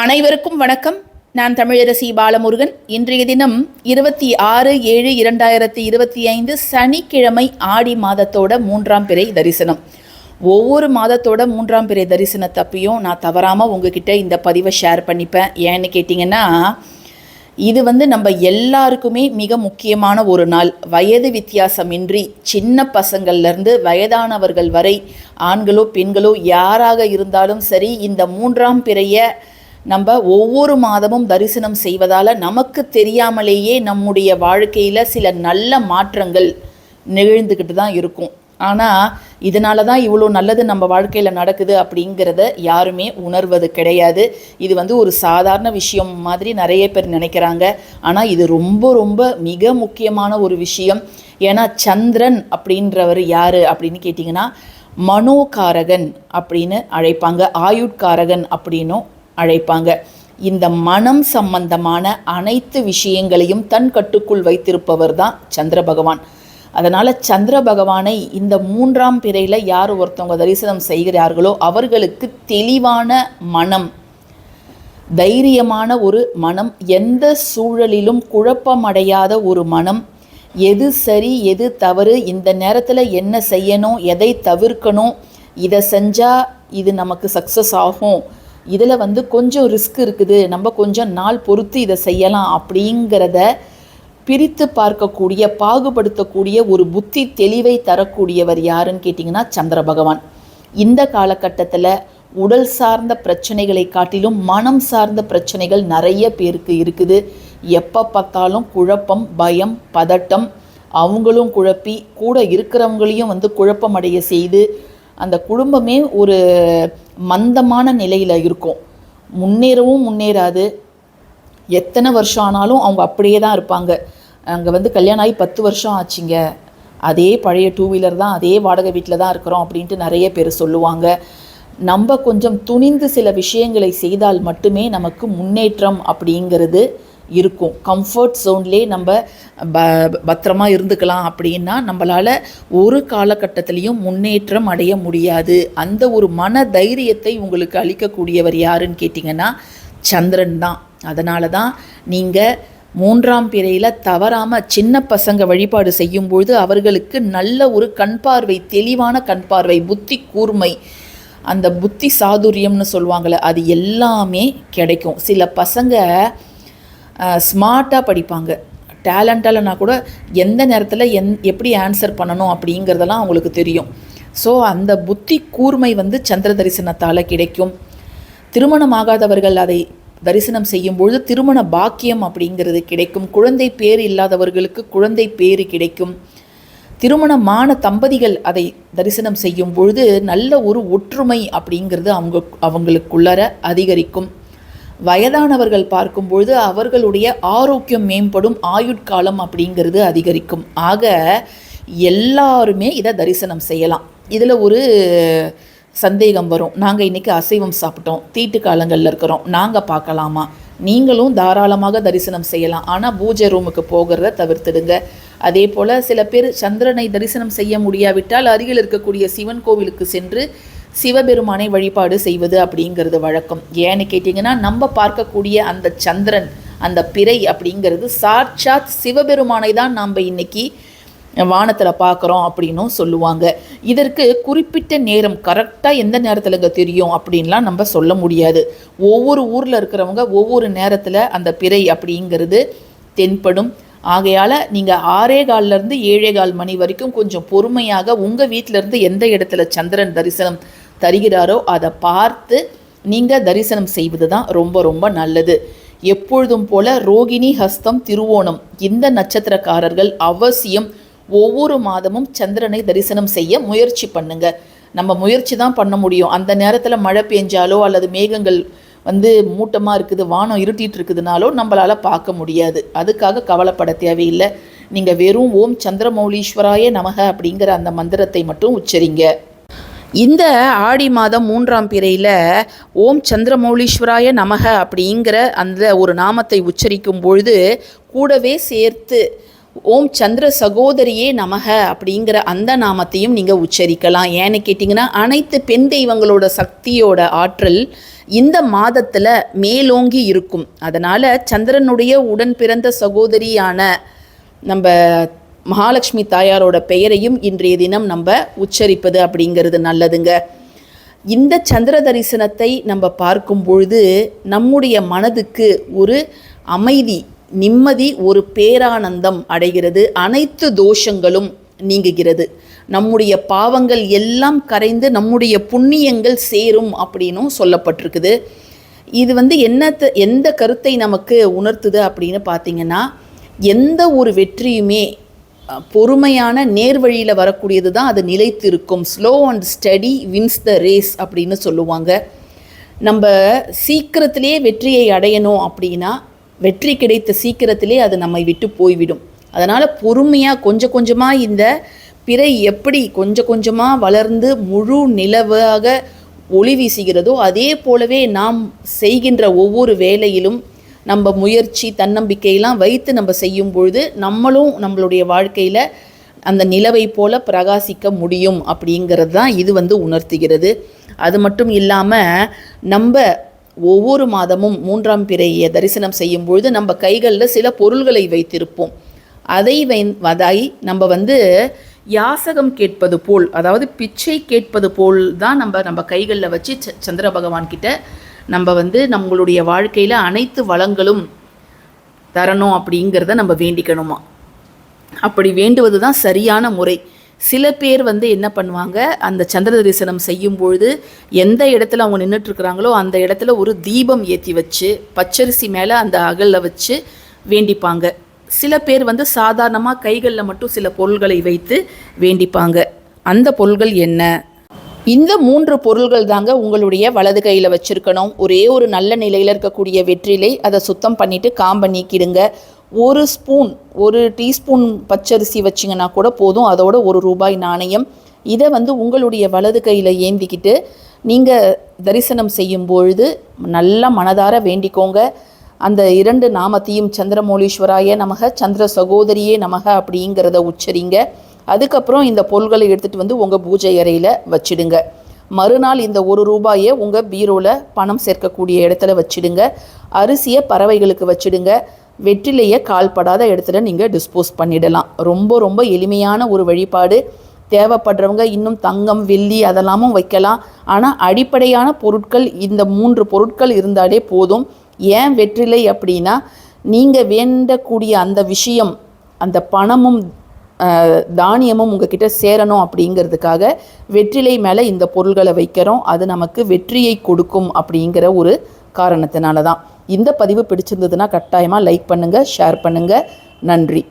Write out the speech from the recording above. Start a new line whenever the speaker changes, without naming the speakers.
அனைவருக்கும் வணக்கம். நான் தமிழரசி பாலமுருகன். இன்றைய தினம் இருபத்தி ஆறு ஏழு இரண்டாயிரத்தி இருபத்தி ஐந்து சனிக்கிழமை ஆடி மாதத்தோட மூன்றாம் பிறை தரிசனம். ஒவ்வொரு மாதத்தோட மூன்றாம் பிறை தரிசனத்தப்பையும் நான் தவறாமல் உங்ககிட்ட இந்த பதிவை ஷேர் பண்ணிப்பேன். ஏன்னு கேட்டிங்கன்னா இது வந்து நம்ம எல்லாருக்குமே மிக முக்கியமான ஒரு நாள். வயது வித்தியாசமின்றி சின்ன பசங்கள்லேருந்து வயதானவர்கள் வரை ஆண்களோ பெண்களோ யாராக இருந்தாலும் சரி இந்த மூன்றாம் பிறைய நம்ம ஒவ்வொரு மாதமும் தரிசனம் செய்வதால் நமக்கு தெரியாமலேயே நம்முடைய வாழ்க்கையில் சில நல்ல மாற்றங்கள் நிகழ்ந்துக்கிட்டு தான் இருக்கும். ஆனால் இதனால தான் இவ்வளோ நல்லது நம்ம வாழ்க்கையில் நடக்குது அப்படிங்கிறத யாருமே உணர்வது கிடையாது. இது வந்து ஒரு சாதாரண விஷயம் மாதிரி நிறைய பேர் நினைக்கிறாங்க. ஆனால் இது ரொம்ப ரொம்ப மிக முக்கியமான ஒரு விஷயம். ஏன்னா சந்திரன் அப்படின்றவர் யார் அப்படின்னு கேட்டிங்கன்னா மனோகாரகன் அப்படின்னு அழைப்பாங்க. ஆயுட்காரகன் அப்படின்னும் அழைப்பாங்க. இந்த மனம் சம்பந்தமான அனைத்து விஷயங்களையும் தன் கட்டுக்குள் வைத்திருப்பவர் தான் சந்திர பகவான். அதனால் சந்திர பகவானை இந்த மூன்றாம் பிறையில் யார் ஒருத்தவங்க தரிசனம் செய்கிறார்களோ அவர்களுக்கு தெளிவான மனம் தைரியமான ஒரு மனம் எந்த சூழலிலும் குழப்பமடையாத ஒரு மனம் எது சரி எது தவறு இந்த நேரத்தில் என்ன செய்யணும் எதை தவிர்க்கணும் இதை செஞ்சால் இது நமக்கு சக்ஸஸ் ஆகும். இதில் வந்து கொஞ்சம் ரிஸ்க் இருக்குது. நம்ம கொஞ்சம் நாள் பொறுத்து இதை செய்யலாம் அப்படிங்கிறத பிரித்து பார்க்கக்கூடிய பாகுபடுத்தக்கூடிய ஒரு புத்தி தெளிவை தரக்கூடியவர் யாருன்னு கேட்டிங்கன்னா சந்திர பகவான். இந்த காலகட்டத்தில் உடல் சார்ந்த பிரச்சனைகளை காட்டிலும் மனம் சார்ந்த பிரச்சனைகள் நிறைய பேருக்கு இருக்குது. எப்போ பார்த்தாலும் குழப்பம் பயம் பதட்டம் அவங்களும் குழப்பி கூட இருக்கிறவங்களையும் வந்து குழப்பமடைய செய்து அந்த குடும்பமே ஒரு மந்தமான நிலையில் இருக்கும். முன்னேறவும் முன்னேறாது. எத்தனை வருஷம் ஆனாலும் அவங்க அப்படியே தான் இருப்பாங்க. அங்கே வந்து கல்யாணம் ஆகி பத்து வருஷம் ஆச்சுங்க. அதே பழைய டூ வீலர் தான் அதே வாடகை வீட்டில் தான் இருக்கிறோம் அப்படின்ட்டு நிறைய பேர் சொல்லுவாங்க. நம்ம கொஞ்சம் துணிந்து சில விஷயங்களை செய்தால் மட்டுமே நமக்கு முன்னேற்றம் அப்படிங்கிறது இருக்கும். கம்ஃபர்ட் ஜோன்லே நம்ம ப பத்திரமா இருந்துக்கலாம் அப்படின்னா நம்மளால் ஒரு காலகட்டத்திலையும் முன்னேற்றம் அடைய முடியாது. அந்த ஒரு மன தைரியத்தை உங்களுக்கு அளிக்கக்கூடியவர் யாருன்னு கேட்டிங்கன்னா சந்திரன் தான். அதனால தான் நீங்கள் மூன்றாம் பிறையில் தவறாமல் சின்ன பசங்க வழிபாடு செய்யும்பொழுது அவர்களுக்கு நல்ல ஒரு கண் பார்வை தெளிவான கண் பார்வை புத்தி கூர்மை. அந்த புத்தி சாதுரியம்னு சொல்லுவாங்கள்ல அது எல்லாமே கிடைக்கும். சில பசங்க ஸ்மார்ட்டாக படிப்பாங்க. டேலண்டாலனா கூட எந்த நேரத்தில் எந் எப்படி ஆன்சர் பண்ணணும் அப்படிங்கிறதெல்லாம் அவங்களுக்கு தெரியும். ஸோ அந்த புத்தி கூர்மை வந்து சந்திர தரிசனத்தால் கிடைக்கும். திருமணமாகாதவர்கள் அதை தரிசனம் செய்யும் பொழுது திருமண பாக்கியம் அப்படிங்கிறது கிடைக்கும். குழந்தை பேர் இல்லாதவர்களுக்கு குழந்தை பேர் கிடைக்கும். திருமணமான தம்பதிகள் அதை தரிசனம் செய்யும் பொழுது நல்ல ஒரு ஒற்றுமை அப்படிங்கிறது அவங்க அவங்களுக்குள்ளார அதிகரிக்கும். வயதானவர்கள் பார்க்கும்பொழுது அவர்களுடைய ஆரோக்கியம் மேம்படும் ஆயுட்காலம் அப்படிங்கிறது அதிகரிக்கும். ஆக எல்லாருமே இதை தரிசனம் செய்யலாம். இதில் ஒரு சந்தேகம் வரும். நாங்கள் இன்றைக்கி அசைவம் சாப்பிட்டோம் தீட்டு காலங்களில் இருக்கிறோம் நாங்கள் பார்க்கலாமா? நீங்களும் தாராளமாக தரிசனம் செய்யலாம். ஆனால் பூஜை ரூமுக்கு போகிறத தவிர்த்துடுங்க. அதே போல் சில பேர் சந்திரனை தரிசனம் செய்ய முடியாவிட்டால் அருகில் இருக்கக்கூடிய சிவன் கோவிலுக்கு சென்று சிவபெருமானை வழிபாடு செய்வது அப்படிங்கிறது வழக்கம். ஏன்னு கேட்டிங்கன்னா நம்ம பார்க்கக்கூடிய அந்த சந்திரன் அந்த பிறை அப்படிங்கிறது சாட்சாத் சிவபெருமானை தான் நாம் இன்னைக்கு வானத்தில் பார்க்குறோம் அப்படின்னும் சொல்லுவாங்க. இதற்கு குறிப்பிட்ட நேரம் கரெக்டாக எந்த நேரத்தில்ங்க தெரியும் அப்படின்லாம் நம்ம சொல்ல முடியாது. ஒவ்வொரு ஊரில் இருக்கிறவங்க ஒவ்வொரு நேரத்தில் அந்த பிறை அப்படிங்கிறது தென்படும். ஆகையால் நீங்கள் ஆறே கால்லேருந்து ஏழே கால் மணி வரைக்கும் கொஞ்சம் பொறுமையாக உங்கள் வீட்டிலேருந்து எந்த இடத்துல சந்திரன் தரிசனம் தருகிறாரோ அதை பார்த்து நீங்கள் தரிசனம் செய்வது தான் ரொம்ப ரொம்ப நல்லது. எப்பொழுதும் போல ரோகிணி ஹஸ்தம் திருவோணம். இந்த நட்சத்திரக்காரர்கள் அவசியம் ஒவ்வொரு மாதமும் சந்திரனை தரிசனம் செய்ய முயற்சி பண்ணுங்க. நம்ம முயற்சி தான் பண்ண முடியும். அந்த நேரத்தில் மழை பெஞ்சாலோ அல்லது மேகங்கள் வந்து மூட்டமாக இருக்குது வானம் இருட்டிகிட்டு இருக்குதுனாலோ நம்மளால் பார்க்க முடியாது. அதுக்காக கவலைப்பட தேவையில்லை. நீங்கள் வெறும் ஓம் சந்திரமௌலீஸ்வராய நமக அப்படிங்கிற அந்த மந்திரத்தை மட்டும் உச்சரிங்க. இந்த ஆடி மாதம் மூன்றாம் பிறையில் ஓம் சந்திரமௌலீஸ்வராய நமக அப்படிங்கிற அந்த ஒரு நாமத்தை உச்சரிக்கும் பொழுது கூடவே சேர்த்து ஓம் சந்திர சகோதரியே நமக அப்படிங்கிற அந்த நாமத்தையும் நீங்கள் உச்சரிக்கலாம். ஏன்னு கேட்டிங்கன்னா அனைத்து பெண் தெய்வங்களோட சக்தியோட ஆற்றல் இந்த மாதத்தில் மேலோங்கி இருக்கும். அதனால் சந்திரனுடைய உடன் பிறந்த சகோதரியான நம்ம மகாலட்சுமி தாயாரோட பெயரையும் இன்றைய தினம் நம்ம உச்சரிப்பது அப்படிங்கிறது நல்லதுங்க. இந்த சந்திர தரிசனத்தை நம்ம பார்க்கும் பொழுது நம்முடைய மனதுக்கு ஒரு அமைதி நிம்மதி ஒரு பேரானந்தம் அடைகிறது. அனைத்து தோஷங்களும் நீங்குகிறது. நம்முடைய பாவங்கள் எல்லாம் கரைந்து நம்முடைய புண்ணியங்கள் சேரும் அப்படின்னும் சொல்லப்பட்டிருக்குது. இது வந்து என்னத்த எந்த கருத்தை நமக்கு உணர்த்துது அப்படின்னு பார்த்தீங்கன்னா எந்த ஒரு வெற்றியுமே பொறுமையான நேர்வழியில் வரக்கூடியது தான் அது நிலைத்து இருக்கும் slow and steady wins the race அப்படின்னு சொல்லுவாங்க. நம்ம சீக்கிரத்திலே வெற்றியை அடையணும் அப்படின்னா வெற்றி கிடைத்த சீக்கிரத்திலே அது நம்மை விட்டு போய்விடும். அதனால் பொறுமையாக கொஞ்சம் கொஞ்சமாக இந்த பிறை எப்படி கொஞ்சம் கொஞ்சமாக வளர்ந்து முழு நிலவாக ஒளி வீசுகிறதோ அதே போலவே நாம் செய்கின்ற ஒவ்வொரு வேலையிலும் நம்ம முயற்சி தன்னம்பிக்கையெல்லாம் வைத்து நம்ம செய்யும் பொழுது நம்மளும் நம்மளுடைய வாழ்க்கையில் அந்த நிலவை போல பிரகாசிக்க முடியும் அப்படிங்கிறது தான் இது வந்து உணர்த்துகிறது. அது மட்டும் இல்லாமல் நம்ம ஒவ்வொரு மாதமும் மூன்றாம் பிறையை தரிசனம் செய்யும் பொழுது நம்ம கைகளில் சில பொருள்களை வைத்திருப்போம். அதை வை வதாய் நம்ம வந்து யாசகம் கேட்பது போல் அதாவது பிச்சை கேட்பது போல் தான் நம்ம நம்ம கைகளில் வச்சு ச- சந்திர பகவான் கிட்ட நம்ம வந்து நம்மளுடைய வாழ்க்கையில் அனைத்து வளங்களும் தரணும் அப்படிங்கிறத நம்ம வேண்டிக்கணுமா? அப்படி வேண்டுவது தான் சரியான முறை. சில பேர் வந்து என்ன பண்ணுவாங்க? அந்த சந்திர தரிசனம் செய்யும் பொழுது எந்த இடத்துல அவங்க நின்றுட்டுருக்குறாங்களோ அந்த இடத்துல ஒரு தீபம் ஏற்றி வச்சு பச்சரிசி மேலே அந்த அகலில் வச்சு வேண்டிப்பாங்க. சில பேர் வந்து சாதாரணமாக கைகளில் மட்டும் சில பொருள்களை வைத்து வேண்டிப்பாங்க. அந்த பொருள்கள் என்ன? இந்த மூன்று பொருள்கள் தாங்க உங்களுடைய வலது கையில் வச்சுருக்கணும். ஒரே ஒரு நல்ல நிலையில் இருக்கக்கூடிய வெற்றிலை அதை சுத்தம் பண்ணிவிட்டு காம்பை நீக்கிடுங்க ஒரு ஸ்பூன் ஒரு டீஸ்பூன் பச்சரிசி வச்சிங்கன்னா கூட போதும். அதோட ஒரு ரூபாய் நாணயம். இதை வந்து உங்களுடைய வலது கையில் ஏந்திக்கிட்டு நீங்கள் தரிசனம் செய்யும் பொழுது நல்லா மனதார வேண்டிக்கோங்க. அந்த இரண்டு நாமத்தையும் சந்திரமௌலீஸ்வராய நமக சந்திர சகோதரியே நமக அப்படிங்கிறத உச்சரிங்க. அதுக்கப்புறம் இந்த பொருள்களை எடுத்துகிட்டு வந்து உங்கள் பூஜை அறையில் வச்சிடுங்க. மறுநாள் இந்த ஒரு ரூபாயை உங்கள் பீரோவில் பணம் சேர்க்கக்கூடிய இடத்துல வச்சிடுங்க. அரிசியை பறவைகளுக்கு வச்சிடுங்க. வெற்றிலையை கால்படாத இடத்துல நீங்கள் டிஸ்போஸ் பண்ணிடலாம். ரொம்ப ரொம்ப எளிமையான ஒரு வழிபாடு. தேவைப்படுறவங்க இன்னும் தங்கம் வெள்ளி அதெல்லாமும் வைக்கலாம். ஆனால் அடிப்படையான பொருட்கள் இந்த மூன்று பொருட்கள் இருந்தாலே போதும். ஏன் வெற்றிலை அப்படின்னா நீங்கள் வேண்டக்கூடிய அந்த விஷயம் அந்த பணமும் தானியமும் உங்ககிட்ட சேரணும் அப்படிங்கிறதுக்காக வெற்றிலை மேலே இந்த பொருள்களை வைக்கிறோம். அது நமக்கு வெற்றியை கொடுக்கும் அப்படிங்கிற ஒரு காரணத்தினால தான் இந்த பதிவு பிடிச்சிருந்ததுன்னா கட்டாயமாக லைக் பண்ணுங்கள் ஷேர் பண்ணுங்கள் நன்றி.